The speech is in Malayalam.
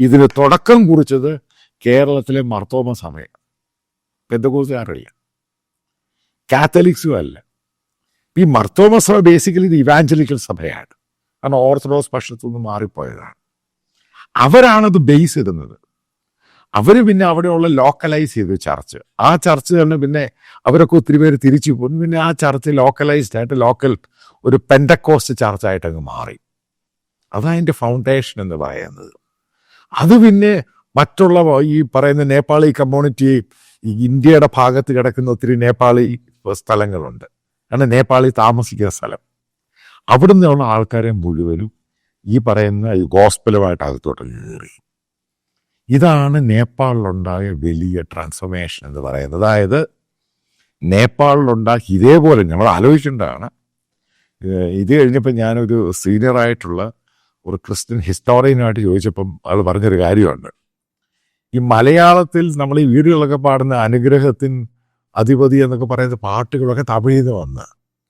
ഇതിന് തുടക്കം കുറിച്ചത് കേരളത്തിലെ മർത്തോമ സമയം. പെന്തകോസുകാരല്ല കാത്തലിക്സും അല്ല. ഈ മർത്തോമ സഭ ബേസിക്കലി ഇത് ഇവാഞ്ചലിക്കൽ സഭയാണ്. കാരണം ഓർത്തഡോക്സ് പക്ഷത്തു നിന്ന് മാറിപ്പോയതാണ്. അവരാണത് ബേസ് ഇടുന്നത്. അവർ പിന്നെ അവിടെയുള്ള ലോക്കലൈസ് ചെയ്തു ചർച്ച്. ആ ചർച്ച് തന്നെ പിന്നെ അവരൊക്കെ ഒത്തിരി പേര് തിരിച്ചു പോകും പിന്നെ ആ ചർച്ച് ലോക്കലൈസ്ഡ് ആയിട്ട് ലോക്കൽ ഒരു പെൻഡക്കോസ്റ്റ് ചർച്ചായിട്ട് അങ്ങ് മാറി അതിന്റെ ഫൗണ്ടേഷൻ എന്ന് പറയുന്നത്. അത് പിന്നെ മറ്റുള്ള ഈ പറയുന്ന നേപ്പാളി കമ്മ്യൂണിറ്റി ഇന്ത്യയുടെ ഭാഗത്ത് കിടക്കുന്ന ഒത്തിരി നേപ്പാളി സ്ഥലങ്ങളുണ്ട്. കാരണം നേപ്പാളി താമസിക്കുന്ന സ്ഥലം. അവിടെ നിന്നുള്ള ആൾക്കാരെ മുഴുവനും ഈ പറയുന്ന ഗോസ്പലുമായിട്ട് അകത്തോട്ട് കയറി. ഇതാണ് നേപ്പാളിലുണ്ടായ വലിയ ട്രാൻസ്ഫോർമേഷൻ എന്ന് പറയുന്നത്. അതായത് നേപ്പാളിലുണ്ടാക്കി ഇതേപോലെ നമ്മൾ ഏഹ് ഇത് കഴിഞ്ഞപ്പോൾ ഞാനൊരു സീനിയർ ആയിട്ടുള്ള ഒരു ക്രിസ്ത്യൻ ഹിസ്റ്റോറിയനുമായിട്ട് ചോദിച്ചപ്പം അത് പറഞ്ഞൊരു കാര്യമുണ്ട്. ഈ മലയാളത്തിൽ നമ്മൾ ഈ വീടുകളൊക്കെ പാടുന്ന അനുഗ്രഹത്തിൻ അധിപതി എന്നൊക്കെ പറയുന്ന പാട്ടുകളൊക്കെ തമിഴിൽ നിന്ന് വന്ന്